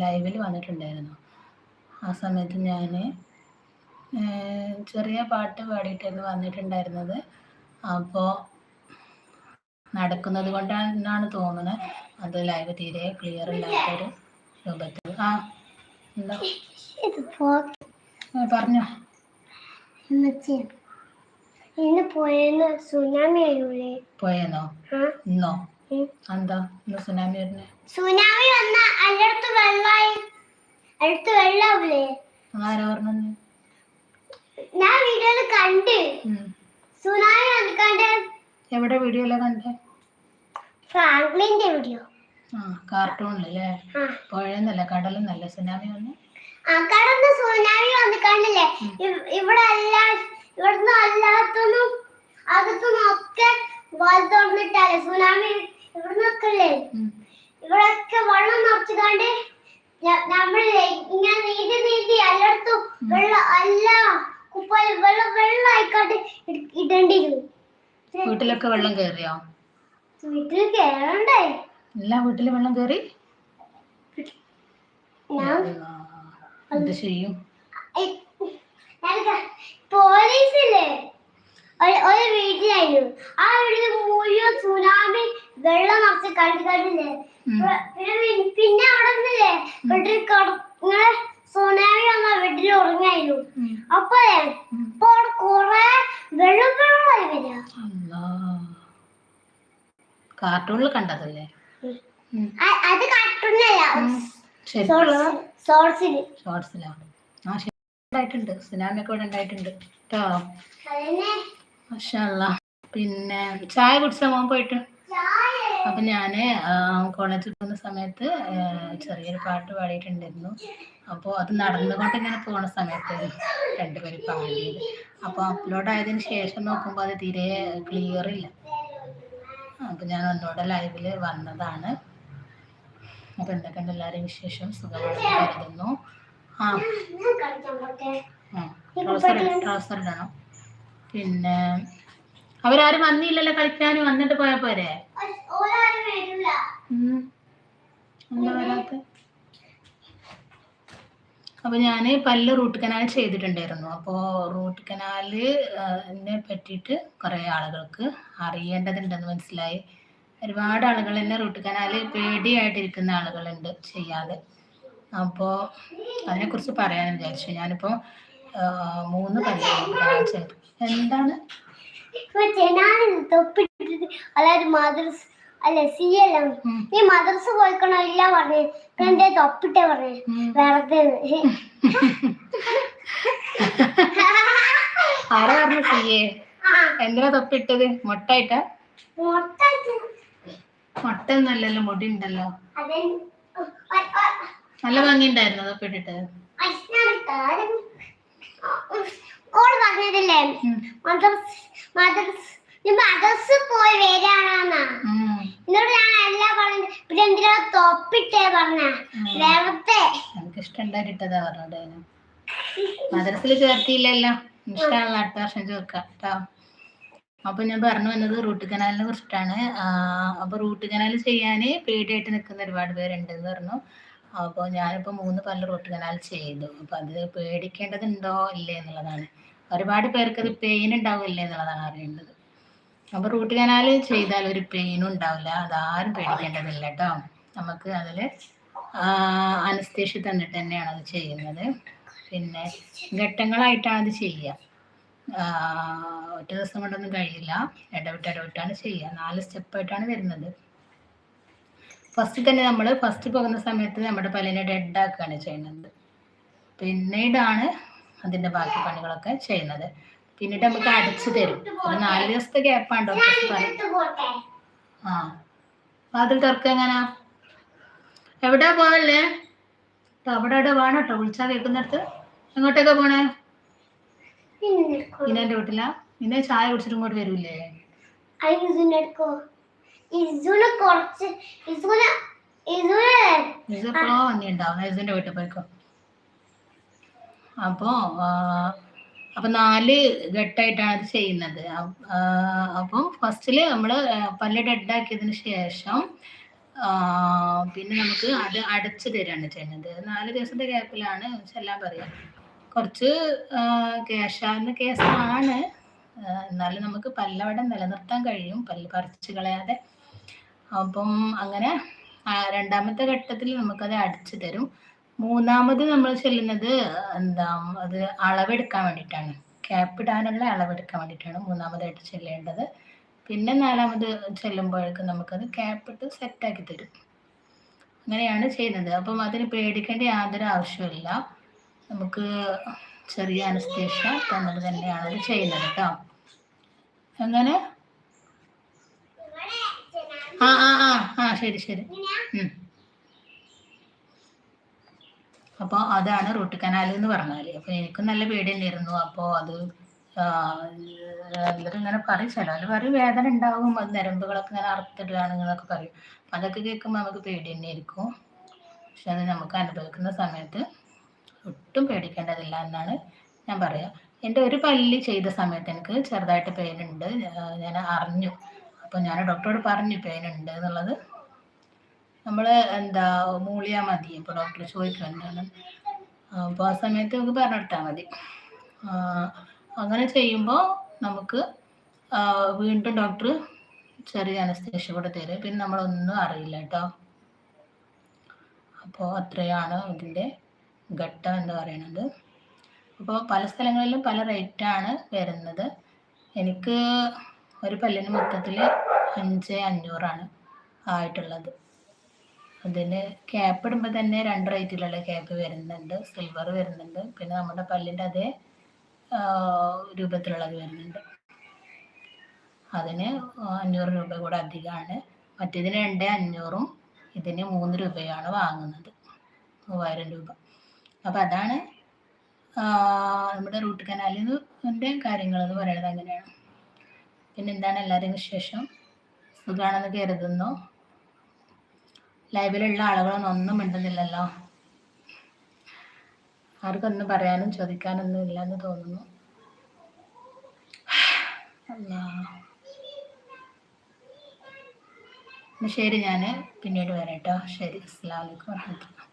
ലൈവിൽ വന്നിട്ടുണ്ടായിരുന്നു. ആ സമയത്ത് ഞാൻ ചെറിയ പാട്ട് പാടിയിട്ടായിരുന്നു വന്നിട്ടുണ്ടായിരുന്നത്. അപ്പോൾ നടക്കുന്നത് കൊണ്ടാണെന്നാണ് തോന്നുന്നത് അത് ലൈവ് തീരെ ക്ലിയർ ഇല്ലാത്തൊരു രൂപത്തിൽ. ആ എന്താ? പറഞ്ഞോ. ഉമ്മച്ചി, ഇന്ന് പോയെന്ന് സുനാമി പോയെന്നോ? ഇന്നോ. എന്താ ഇന്ന് സുനാമി വരുന്നേ? സുനാമി വന്ന അല്ലടത്ത് വെള്ളായി. അടുത്ത് വെള്ളാവൂലേ? ആരാ പറഞ്ഞത്? ഞാൻ വീഡിയോയിൽ കണ്ട്. സുനാമി വന്നിക്കാണ്ട്. എവിടെ വീഡിയോയിലെ കണ്ടേ? ഫ്രാങ്ക്ലിന്റെ വീഡിയോ. ആ കാർട്ടൂണിലല്ലേ? പുഴയെന്നല്ല കടലെന്നല്ല സുനാമി വന്ന്? ആ കടന്ന് സുനാമി വന്ന് കണ്ടില്ലേ ഇവിടെ എല്ലാ ഇവിടുന്ന് അല്ലാത്തൊന്നും അകത്തുനിന്നും ഒക്കെ വാൽ തുറന്നിട്ടാലേ സുനാമി ഇവിടുന്നൊക്കെ അല്ലേ. ഇവിടൊക്കെ വെള്ളം നിറച്ചുകൊണ്ട് നമ്മൾ ഇങ്ങനെ നീന്തി നീന്തി എല്ലായിടത്തും വെള്ളം അല്ല കുപ്പായ വെള്ളം വെള്ളം ആയിക്കാട്ട് ഇട- ഇടേണ്ടി വീട്ടിലൊക്കെ വെള്ളം കയറിയോ വീട്ടിൽ കേറണ്ടേ? എല്ലാ വീട്ടിലും വെള്ളം കയറി എന്ത് ചെയ്യും? പോലീസില്ലേ? ഒരു ഒരു വീട്ടിലായിരുന്നു. ആ വീട്ടിൽ മുഴുവൻ സുനാമി വെള്ളം നിറച്ച് കണ്ടു കണ്ടില്ലേ പിന്നെ പിന്നെ അവിടെ നിന്നില്ലേ? വീട്ടിൽ ഇങ്ങനെ സുനാമി വന്ന വീട്ടിൽ ഉറങ്ങായിരുന്നു. അപ്പോഴേ ഉം. ഇപ്പൊ അവിടെ കൊറേ വെള്ളം വെള്ളമായി വരിക കാർട്ടൂണിൽ കണ്ടതല്ലേ? അത് കാർട്ടൂണല്ല ശരിക്കുള്ള സോഴ്സിൽ ഷോർട്സിലാണ് ആ ശരി. ഉണ്ടായിട്ടുണ്ട്. സുനാമി ഒക്കെ ഇവിടെ ഉണ്ടായിട്ടുണ്ട്. കേട്ടോ? അതന്നെ. പിന്നെ ചായ കുടിച്ചാ മോൻ പോയിട്ട്? അപ്പൊ ഞാൻ കോളേജിൽ പോകുന്ന സമയത്ത് ചെറിയൊരു പാട്ട് പാടിയിട്ടുണ്ടായിരുന്നു. അപ്പോൾ അത് നടന്നുകൊണ്ട് ഇങ്ങനെ പോണ സമയത്ത് രണ്ടുപേരും പാടിയത് അപ്പോൾ അപ്ലോഡ് ആയതിനു ശേഷം നോക്കുമ്പോൾ അത് തീരെ ക്ലിയർ ഇല്ല. അപ്പൊ ഞാൻ ഒന്നുകൂടെ ലൈവിൽ വന്നതാണ്. അപ്പൊ എന്തൊക്കെയുണ്ട് എല്ലാവരും വിശേഷം? സുഖമാണെന്ന് കരുതുന്നു. ആ. ട്രൗസർ ഇടണം. പിന്നെ അവരാരും വന്നില്ലല്ലോ കളിക്കാൻ. വന്നിട്ട് പോയ പോരെ? അപ്പൊ ഞാൻ പല്ല് റൂട്ട് കനാൽ ചെയ്തിട്ടുണ്ടായിരുന്നു. അപ്പോൾ റൂട്ട് കനാല് നെ പറ്റിയിട്ട് കുറേ ആളുകൾക്ക് അറിയേണ്ടതുണ്ടെന്ന് മനസ്സിലായി. ഒരുപാട് ആളുകൾ തന്നെ റൂട്ട് കനാല് പേടിയായിട്ടിരിക്കുന്ന ആളുകളുണ്ട് ചെയ്യാതെ. അപ്പോൾ അതിനെക്കുറിച്ച് പറയാൻ വിചാരിച്ചു. ഞാനിപ്പോൾ മൂന്ന് പല്ല് റൂട്ട് കനാൽ ചെയ്തു. എന്താണ്? തൊപ്പിട്ടിട്ട് അല്ല സി അല്ല നീ മദർസ് പോയിക്കണോ ഇല്ല പറഞ്ഞു. എന്റെ തൊപ്പിട്ടേ പറഞ്ഞു. വെറുതെ. ആരാ പറഞ്ഞു എന്തിനാ തൊപ്പിട്ടത്? മുട്ടായിട്ടാ? മുട്ട ഒന്നല്ലല്ലോ മുടി ഉണ്ടല്ലോ നല്ല ഭംഗി ഉണ്ടായിരുന്നു തൊപ്പിട്ടിട്ട് മദർസ്. മദ്രസ് മദ്രസ് പോയി വരാനാന്നാ. ഉം. എന്നോട് ഞാൻ എല്ലാം പറഞ്ഞു പിന്നെ എന്തിനാ തൊപ്പിട്ടേ പറഞ്ഞ. വെറുതെ. എനിക്ക് ഇഷ്ടണ്ടായിട്ടതാ പറഞ്ഞത് മദ്രസിൽ ചേർത്തിയില്ലല്ലോ. ഇഷ്ടമാണല്ലോ അടുത്ത വർഷം ചേർക്കാം കേട്ടോ അപ്പൊ ഞാൻ പറഞ്ഞു വന്നത് റൂട്ട് കനാലിനെ കുറിച്ചിട്ടാണ്. അപ്പൊ റൂട്ട് കനാൽ ചെയ്യാൻ പേടിയായിട്ട് നിൽക്കുന്ന ഒരുപാട് പേരുണ്ട് എന്ന് പറഞ്ഞു. അപ്പോൾ ഞാനിപ്പോൾ മൂന്ന് പല്ല് റൂട്ട് കനാൽ ചെയ്തു. അപ്പൊ അത് പേടിക്കേണ്ടതുണ്ടോ? ഇല്ലേ എന്നുള്ളതാണ്. ഒരുപാട് പേർക്ക് അത് പെയിൻ ഉണ്ടാവില്ലേ എന്നുള്ളതാണ് അറിയേണ്ടത്. അപ്പൊ റൂട്ട് കനാല് ചെയ്താൽ ഒരു പെയിനും ഉണ്ടാവില്ല. അതാരും പേടിക്കേണ്ടതില്ല കേട്ടോ നമുക്ക് അതിൽ അനസ്തേഷ്യ തന്നിട്ട് തന്നെയാണ് അത് ചെയ്യുന്നത്. പിന്നെ ഘട്ടങ്ങളായിട്ടാണ് അത് ചെയ്യുക ഒറ്റ ദിവസം കൊണ്ടൊന്നും കഴിയില്ല. ഇടവിട്ട് ഇടവിട്ടാണ് ചെയ്യുക. നാല് സ്റ്റെപ്പായിട്ടാണ് വരുന്നത്. ഫസ്റ്റ് തന്നെ നമ്മൾ ഫസ്റ്റ് പോകുന്ന സമയത്ത് നമ്മുടെ പല്ലിനെ ഡെഡ് ആക്കുകയാണ് ചെയ്യുന്നത്. പിന്നീടാണ് അതിന്റെ ബാക്കി പണികളൊക്കെ ചെയ്യുന്നത്. പിന്നീട് നമുക്ക് അടച്ചു തരും. ഒരു നാല് ദിവസത്തെ ഗ്യാപ്പാണ് ഡോക്ടേഴ്സ് പറയും എടുത്ത് പോട്ടെ ആ. വാതിൽ തുറക്ക എങ്ങനാ? എവിടാ പോവല്ലേ? അവിടെ അവിടെ വേണം കേട്ടോ വിളിച്ചാ കേൾക്കുന്നിടത്ത്. എങ്ങോട്ടൊക്കെ പോണേ? പിന്നെ ഇന്നെ വീട്ടിലാ? നിന്നെ ചായ കുടിച്ചിട്ട് ഇങ്ങോട്ട് വരൂലേ? ഇസുനെ വന്നിണ്ടാവും. വീട്ടിൽ പോയിക്കോ. അപ്പോ അപ്പൊ നാല് ഘട്ടമായിട്ടാണ് അത് ചെയ്യുന്നത്. അപ്പം ഫസ്റ്റിൽ നമ്മൾ പല്ല് ഡെഡാക്കിയതിന് ശേഷം പിന്നെ നമുക്ക് അത് അടച്ചു തരാണ് ചെയ്യുന്നത്. നാല് ദിവസത്തെ ഗ്യാപ്പിലാണ് ചെല്ലാൻ പറയാം. കുറച്ച് കേശാന്ന് കേസാണ്. എന്നാലും നമുക്ക് പല്ലവിടെ നിലനിർത്താൻ കഴിയും. പല്ല് പറിച്ച് കളയാതെ. അപ്പം അങ്ങനെ രണ്ടാമത്തെ ഘട്ടത്തിൽ നമുക്കത് അടിച്ചു തരും. മൂന്നാമത് നമ്മൾ ചെല്ലുന്നത് എന്താ അത് അളവെടുക്കാൻ വേണ്ടിയിട്ടാണ്. ക്യാപ്പ് ഇടാനുള്ള അളവെടുക്കാൻ വേണ്ടിയിട്ടാണ് മൂന്നാമതായിട്ട് ചെല്ലേണ്ടത്. പിന്നെ നാലാമത് ചെല്ലുമ്പോഴേക്കും നമുക്കത് ക്യാപ്പ് ഇട്ട് സെറ്റാക്കി തരും. അങ്ങനെയാണ് ചെയ്യുന്നത്. അപ്പം അതിന് പേടിക്കേണ്ട യാതൊരു ആവശ്യമില്ല നമുക്ക് ചെറിയ അനസ്തേഷ്യ തന്നത് തന്നെയാണ് അത് ചെയ്യുന്നത് കേട്ടോ. അങ്ങനെ ആ ആ ആ ആ ശരി ശരി. അപ്പോൾ അതാണ് റൂട്ട് കനാൽ എന്ന് പറഞ്ഞാൽ അപ്പോൾ എനിക്കും നല്ല പേടിയുണ്ടായിരുന്നു അപ്പോൾ അത് എല്ലാവരും ഇങ്ങനെ പറയും. ചിലവർ പറയും വേദന ഉണ്ടാവും അത് ഞരമ്പുകളൊക്കെ ഇങ്ങനെ അറുത്തിടുകയാണ് എന്നൊക്കെ പറയും. അപ്പം അതൊക്കെ കേൾക്കുമ്പോൾ നമുക്ക് പേടി തന്നെയായിരിക്കും പക്ഷെ അത് നമുക്ക് അനുഭവിക്കുന്ന സമയത്ത് ഒട്ടും പേടിക്കേണ്ടതില്ല എന്നാണ് ഞാൻ പറയുക എന്റെ ഒരു പല്ല് ചെയ്ത സമയത്ത് എനിക്ക് ചെറുതായിട്ട് പെയിൻ ഉണ്ട്. ഞാൻ അറിഞ്ഞു. അപ്പോൾ ഞാൻ ഡോക്ടറോട് പറഞ്ഞു പെയിൻ ഉണ്ട് എന്നുള്ളത് നമ്മൾ എന്താ മൂളിയാൽ മതി. അപ്പോൾ ഡോക്ടർ ചോദിക്കും എന്താണ്. അപ്പോൾ ആ സമയത്ത് നമുക്ക് പറഞ്ഞിട്ടാൽ മതി. അങ്ങനെ ചെയ്യുമ്പോൾ നമുക്ക് വീണ്ടും ഡോക്ടർ ചെറിയ അനസ്തേഷ്യ കൂടെ തരും. പിന്നെ നമ്മളൊന്നും അറിയില്ല കേട്ടോ. അപ്പോൾ അത്രയാണ് ഇതിന്റെ ഘട്ടം എന്ന് പറയുന്നത്. അപ്പോൾ പല സ്ഥലങ്ങളിലും പല റേറ്റാണ് വരുന്നത്. എനിക്ക് ഒരു പല്ലിന് മൊത്തത്തിൽ അഞ്ച് അഞ്ഞൂറാണ് ആയിട്ടുള്ളത്. അതിന് ക്യാപ്പ് ഇടുമ്പോൾ തന്നെ രണ്ട് റേറ്റിലുള്ള ക്യാപ്പ് വരുന്നുണ്ട്. സിൽവർ വരുന്നുണ്ട്. പിന്നെ നമ്മുടെ പല്ലിന്റെ അതേ രൂപത്തിലുള്ളത് വരുന്നുണ്ട്. അതിന് അഞ്ഞൂറ് രൂപ കൂടെ അധികമാണ് മറ്റേതിന് രണ്ട് അഞ്ഞൂറും ഇതിന് മൂന്ന് രൂപയാണ് വാങ്ങുന്നത്. മൂവായിരം രൂപ. അപ്പം അതാണ് നമ്മുടെ റൂട്ട് കനാലിന്റെ കാര്യങ്ങൾ എന്ന് പറയുന്നത് അങ്ങനെയാണ്. പിന്നെ എന്താണ് എല്ലാവരും വിശേഷം? സുഖമാണെന്ന് കരുതുന്നു. ലൈവിലുള്ള ആളുകളൊന്നും ഒന്നും മിണ്ടുന്നില്ലല്ലോ. ആർക്കൊന്നും പറയാനും ചോദിക്കാനൊന്നും ഇല്ലെന്ന് തോന്നുന്നു. ശരി ഞാൻ പിന്നീട് വരാം കേട്ടോ. ശരി അസ്സാം വലൈക്കും